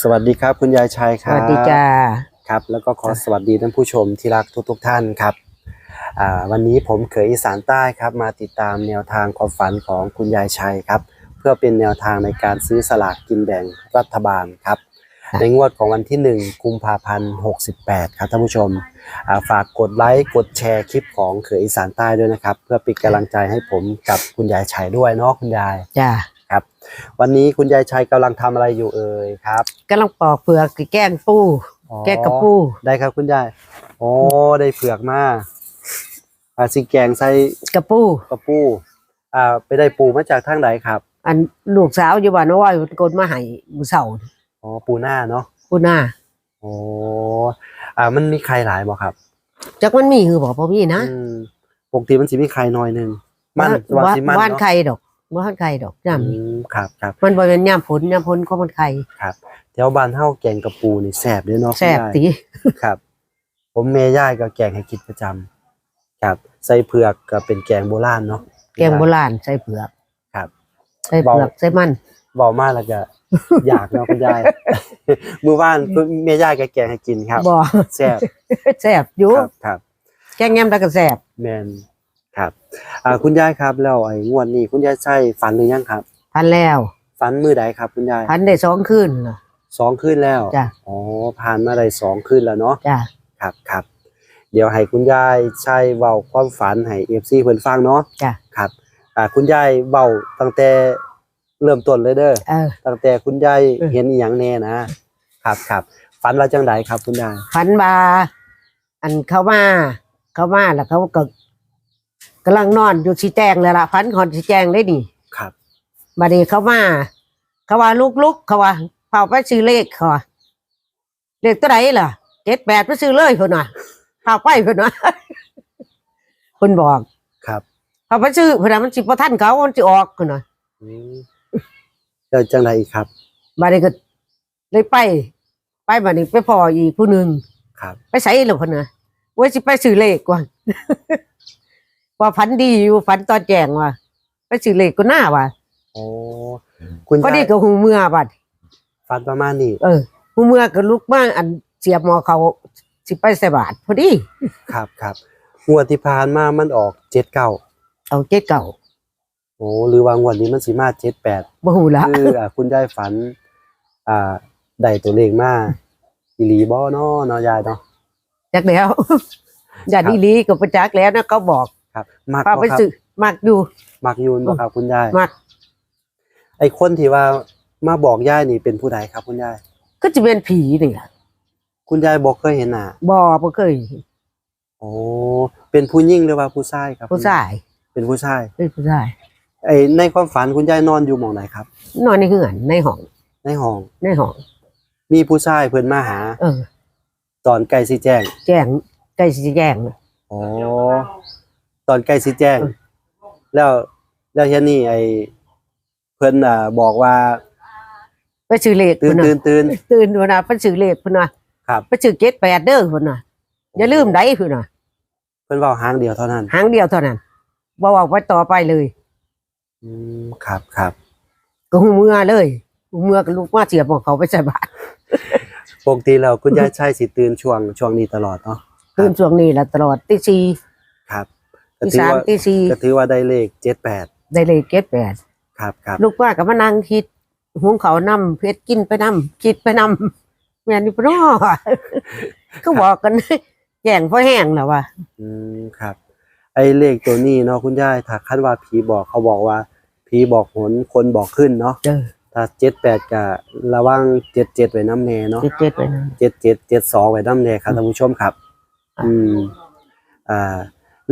สวัสดีครับคุณยายชัยคสรับวัสดีจ้า ครับ แล้วก็ขอสวัสดีท่านผู้ชมที่รักทุก ๆ ท่านครับอ่าวันนี้ผมเขยอีสานใต้ครับ มาติดตามแนวทางความฝันของคุณยายชัยครับ เพื่อเป็นแนวทางในการซื้อสลากกินแบ่งรัฐบาลครับในงวดของวันที่ 1 กุมภาพันธ์68 ครับท่านผู้ชมอ่าฝากกดไลค์กดแชร์คลิปของเขยอีสานใต้ด้วยนะครับ เพื่อเป็นกำลังใจให้ผมกับคุณยายชัยด้วยเนาะคุณยาย จ้า ครับ วันนี้คุณยายชัยกำลังทำอะไรอยู่เอ่ยครับกำลังปอกเปลือกแกล้งปู อ๋อแกงกระปู ได้ครับคุณยายโอ้ได้เผือกมาอาสิแกงใส่กระปู กระปูอ่าไปได้ปูมาจากทางไหนครับอันลูกสาวอยู่บ้านน้อยกดมาให้มือเสาร์อ๋อปูหน้าเนาะปูหน้าโอ้อ่ามันมีใครหลายบ่ครับจักมันมีคือบอกพ่อมีนะอืมปกติมันสิมีใครน้อยหนึงมันว่าว่าสิมันว่านเนาะ ไข่ดอก ว่านไข่ดอกย่อืมครับครับำมันบ่เป็นย่ำผลย่ำผลก็มันไข่ครับแถวบ้านเฮาแกงกระปูนี่แซ่บเด้อเนาะแซ่บคุณยายตีครับ ผมแม่ย่ายก็แกงให้กินประจำครับ ใส่เผือกก็เป็นแกงโบราณเนาะ แกงโบราณใส่เผือกครับใส่เผือกใส่มันบอกมากแล้วก็ อยากเนาะคุณยาย มือว่านคุณแม่ย่ายก็แกงให้กินครับบ่ แซ่บแซ่บอยู่ครับครับ แกงแง้มแล้วก็แซ่บแมน ครับอ่าคุณยายครับแล้วไอ้งวดนี้คุณยายใช่ฝันหรือยังครับพันแล้วฝันมือใดครับ คุณยายพันได้สองคืนเหรอสองคืนแล้วจ้ะ อ๋อผ่านมาได้สองคืนแล้วเนาะจ้าครับครับเดี๋ยวให้คุณยายใช่เว้าความฝันให้เอฟซีเพิ่นฟังเนาะจ้าครับอ่าคุณยายเว้าตั้งแต่เริ่มต้นเลยเด้อเออ ตั้งแต่คุณยายเออ เห็นอหย่างแน่นะครับครับฝันว่าจังไดครับคุณยายพันบา อันเขามา เขามาแล้วเขาก็ กำลังนอนอยู่สีแจงเลยล่ะพันคอนสีแจงเลยนี่ครับ บัดนี้เขามาเขาว่าลุกลุกเขาว่าเผาไปซื้อเลขเขาว่าเลขตัวไหนล่ะเจ็ดแปดไปซื้อเลยคนน่ะเผาไปคนน่ะคนบอกครับ เผาไปซื้อคนน่ะมันสิบท่านเขามันจะออกคนน่ะอืมแล้วจังไดอีกครับ บัดนี้ก็เลยไป ไปบัดนี้ไปพออีกผู้หนึ่งครับ ไปใส่หรอคนน่ะไว้สิไปซื้อเลขก่อน ว่าฝันดีอยู่ฝันตอนแจงว่าไปซื้อเลขก็น่าว่ะโอ้คุณพอยาดียก็หูเมื่อบัดฝันประมาณนี้เออหูเมื่อก็ลุกมาอันเสียบหมอเขาสิไปใส่บาทพอดี ครับครับงวดที่ผ่านมามันออกเจ็ดเก้าเอาเจ็ดเก่าโอ้หรือว่างวดนี้มันสิมาเจ็ดแปดบ่หูละคืออ่าคุณยายฝัน อ่าได้ตัวเลขมาอีหลีบ่เนาะเนาะยายเนาะจักแล้วอย่าดีลีก็ประจักแล้วนะเขาบอก ครับมักพาบ่ไปครับซื้อมักอยู่ มักอยูนบ่ครับคุณยายมัก ไอ้คนที่ว่ามาบอกยายนี่เป็นผู้ใดครับ คุณยาย ก็จะเป็นผีนี่ล่ะคุณยายบอกเคยเห็นหน้าบ่บ่เคยโอ้เป็นผู้หญิงหรือว่าผู้ชายครับผู้ชายเป็นผู้ชายเป็นผู้ชายไอ้ในความฝันคุณยายนอนอยู่หม่องไหนครับ นอนในเหือนในห้องในห้องในห้อง มีผู้ชายเพิ่นมาหา เออ ตอนใกล้สิแจ้งแจ้งใกล้สิแจ้งน่ะอ๋อ ตอนใกล้สิแจ้งเออแล้วแล้วเฮียนี่ไอ้เพิ่นอ่าบอกว่า ไปซื้อเลขตื่นพุ่ตื่นน่ะตื่นตื่นพุ่นน่ะไปซื้อเลขพุ่นน่ะครับ ไปซื้อเจ็ดแปดเด้อพุ่นน่ะอย่าลืมได้พุ่นน่ะเพิ่นเว้าหางเดียวเท่านั้นหางเดียวเท่านั้นบ่เว้าไปต่อไปเลย อืมครับครับ ก็หูเมื่อเลยหูเมื่อก็ลุกมาเสียบของเขาไปใส่บาตรปกติแล้วคุณยายชัยสิตื่นช่วงช่วงนี้ตลอดเนาะตื่นช่วงนี้แหละตลอดตีสี่ครับก็ ตีถือสามว่าตีสี่ก็ถือว่าได้เลข78ได้เลยเก็ดแปดครับครับลูกว่ากับมานั่งคิดหุงเขาวนำเพชรกินไปนำคิดไปนำแม่นี่ปน้อก็บอกกันแย่งพอแห้งแล้วว่ะอืมครับ ไอ้เลขตัวนี้เนาะคุณยายถ้าคันว่าผีบอกเขาบอกว่าผีบอกหนคนบอกขึ้นเนาะเจอถ้า78ก็ระวัง77ไว้น้ำแน่เนาะเจ็ดเจ็ดไปนำเจ็ดเจ็ดเจ็ดสองไว้น้ำแน่ครับท่านผู้ชมครับอะอืมอ่า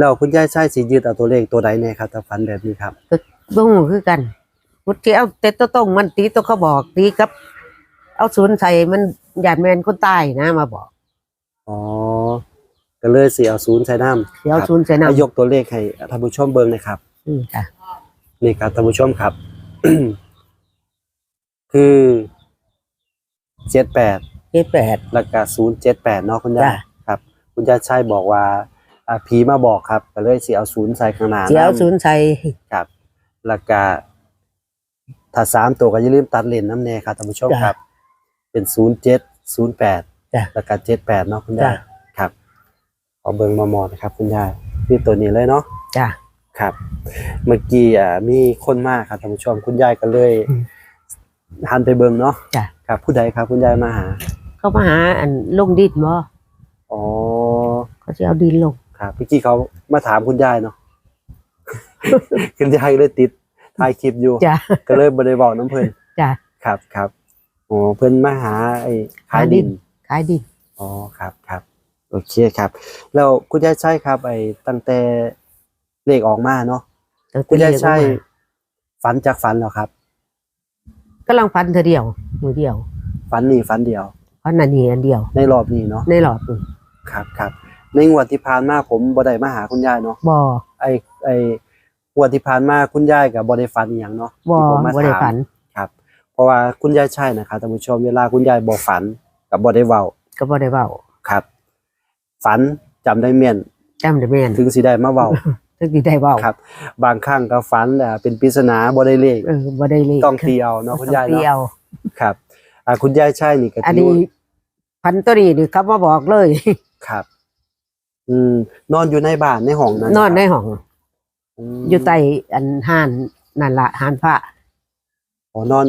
แล้วคุณยายใช้สียืดเอาตัวเลขตัวใดแน่ครับถ้าฝันแบบนี้ครับบ่ฮู้คือกันพุทธิเอาแต่ตัวตรงมันตีตัวเขาบอกตีกับ เอาศูนย์ใส่มันหยาดแมนคนตายนะมาบอกอ๋อก็เลยสีเอาศูนย์ใส่น้ำเดี๋ยวครับศูนย์ใส่ให้น้ำยกตัวเลขให้ท่านผู้ชมเบิ่งหนะครับ อืมจ้ะนี่ครับท่านผู้ชมครับ คือเจ็ดแปดเจ็ดแปด แล้วก็ศูนย์เจ็ดแปดเนาะคุณยายจ้ะครับ คุณยายใช่บอกว่า อ่าผีมาบอกครับก็เลยสีเอาศูนย์ใส่ข้างหน้าเดี๋ยวำศูนย์ใส่ครับแล้วก็ถ้าสามตัวก็อย่าลืมตัดเลนน้ำแน่ครับท่านผู้ชมครับ เป็นศูนย์เจ็ดศูนย์แปดจ้ะ แล้วก็เจ็ดแปดเนาะคุณยายจ้ะ ครับขอเบิ่งมามอนะครับ คุณยายคือตัวนี้เลยเนาะ จ้ะ ครับเมื่อกี้อ่ามีคนมากครับท่านผู้ชมคุณยายก็เลยอืมหันไปเบิ่งเนาะจ้ะ ครับ ผู้ใดครับ คุณยายมาหาเขามาหาอันลงดินบ่อ๋อเขาจะเอาดินลง ครับเมื่อกี้เขามาถามคุณยายเนาะ คุณยายเลยติดถ่ายคลิปอยู่ จ้ะก็เลยบ่ได้บอกน้ำเพิ่นจ้ะครับครับอ๋อเพิ่นมาหาไอ้ขายหาดิดินนขายดินอ๋อครับครับโอเคครับ แล้วคุณยายใช่ครับ ไอ้ตั้งแต่เลขออกมาเนาะตั้งแต่คุณยายใช่เรีกมาฝันจากฝันเหรอครับกำลังฟันเธอเดียว มือเดียวฝันนี่ฝันเดียวฟันนันนี่อันเดียว ในรอบนี้เนาะในหลอดนี่ครับครับ ในงวดที่ผ่านมาผมบ่ได้มาหาคุณยายเนาะบ่ไอ้ไอ้งวดที่ผ่านมาคุณยายกับบ่ได้ฝันอีหยังเนาะบ่ที่ผมมาบ่ได้ถามฝันครับเพราะว่าคุณยายใช่นะครับท่านผู้ชมเวลาคุณยายบ่ฝันกับบ่ได้เว้าก็บ่ได้เว้าครับ ฝันจำได้แม่นจำได้แม่นถึงสิได้มาเว้าถึงสิได้เว้าครับ บางครั้งก็ฝันแต่เป็นปริศนาบ่ได้เลขเออบ่ได้เลขต้องตีเอาเนาะคุณยายต้องตีเนาะเอาครับอ่าคุณยายใช่นี่ก็อันถืนี้ว่าพันตัวนี้นี่เขามาบอกเลย ครับ อืม นอนอยู่ในบ้านในห้องนั้นนอนในครับห้อง มอยู่ใต้อันห้านนั่นละห้านพระอ๋อนอน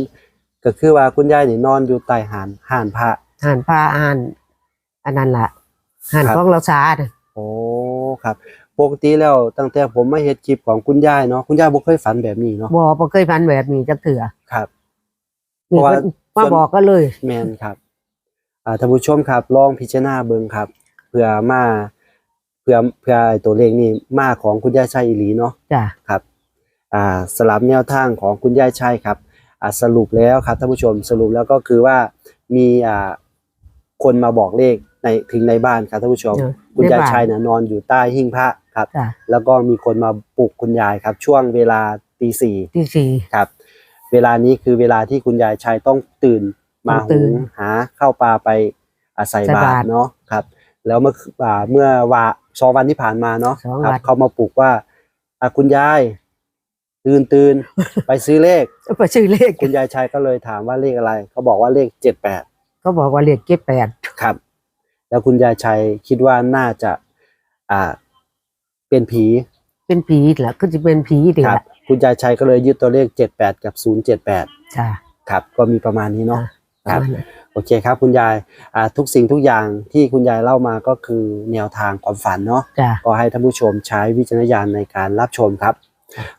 ก็คือว่าคุณยายนี่นอนอยู่ใต้หานหานพระ ห้านพระห้านอันนั้นละห้านครับ ของเราสาน่ะโอ้ครับ ปกติแล้วตั้งแต่ผมมาเฮ็ดคลิปของคุณยายเนาะคุณยายบ่เคยฝันแบบนี้เนาะบ่บ่เคยพันแบบนี้จักเถื่อครับนี่เพราะว่า เพิ่นมาบอกก็เลย แมนครับ อ่าท่านผู้ชมครับ ลองพิจารณาเบิ่งครับ เพื่อมา เพื่อเพื่อไอ้ตัวเลขนี่มาของคุณยายชัยอีหลีเนาะจ้ะ ครับอ่าสลับแนวทางของคุณยายชัยครับอ่าสรุปแล้วครับท่านผู้ชมสรุปแล้วก็คือว่ามีอ่าคนมาบอกเลขในถึงในบ้านครับท่านผู้ชม เออคุณยายในบ้นชัยเนี่ยนอนอยู่ใต้หิ้งพระครับ จ้ะแล้วก็มีคนมาปลุกคุณยายครับ ช่วงเวลาตีสี่ที่สี่ ครับ เวลานี้คือเวลาที่คุณยายชัยต้องตื่นมาต้องตื่หุนงหาข้าวปลาไปอาศัยใส่บาบาตตร รเนาะครับ แล้วเมื่ออ่าเมื่อวา สองวันที่ผ่านมาเนาะสองครัวันเขามาปลุกว่าอะคุณยาย ตื่นตื่นไปซื้อเลขไปชื่อเลขคุณยายชัยก็เลยถามว่าเลขอะไร เขาบอกว่าเลขเจ็ดแปดเขาบอกว่าเลขเก็บแปดครับ แล้วคุณยายชัยคิดว่าน่าจะ อ่า เป็นผีเป็นผีแหละก็จะเป็นผีดีครับละคุณยายชัยก็เลยยึดตัวเลขเจ็ดแปดกับศูนย์เจ็ดแปดจ้ะครับ ก็มีประมาณนี้เนาะครั บประมาณนั้นโอเคครับคุณยายอ่าทุกสิ่งทุกอย่างที่คุณยายเล่ามาก็คือแนวทางความฝันเนาะจ้ะก็ให้ท่านผู้ชมใช้วิจารณญาณในการรับชมครับ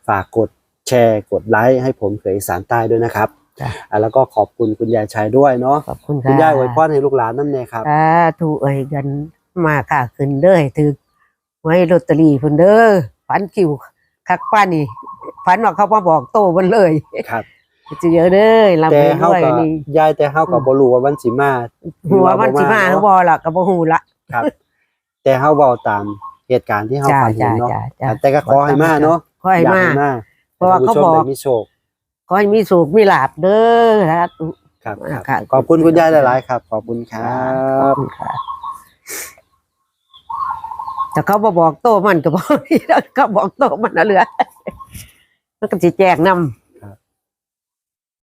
ฝากกดแชร์กดไลค์ให้ผมเขยอีสารใต้ด้วยนะครับจ้ะอ่าแล้วก็ขอบคุณคุณยายชัยด้วยเนาะขอบคุณค่ะคุณยายอวยพรให้ลูกหลานนั่นเองครับสาธุเอ้ยกันมาค่ะขึ้นเด้อให้ถือไว้ลอตเตอรี่เพิ่นเด้อฝันคิวคักป้านี่ฝันว่าเขามาบอกโตมันเลยครับ จะเยอะเด้อลำแต่เงินเฮาด้วยก็นี่ ยายแต่เฮาก็บ่รู้ว่าวันสิมาหัวมันสิมาเนเขาอะบ่ล่ะก็บ่ฮู้ละครับ แต่เฮาเว้าตามเหตุการณ์ที่เฮาจ้าฝันเห็จ้านเนาะจ้าจ้าแต่ก็ขอให้มาเนาะขอให้มาอยกให้มาเพราะว่าเขาบอก ให้ท่นผู้ชมได้มีโชคขอให้มีสุขมีลาบเด้อสาธุครับอ่าครับค่ะ ขอบคุณคุณยายหลายๆครับ ขอบคุณครับขอบคุณค่ะแต่เขาบ่บอกโตมันก็บอกเขาบอกโตมันเอาเหลือมันก็สิแจกนำ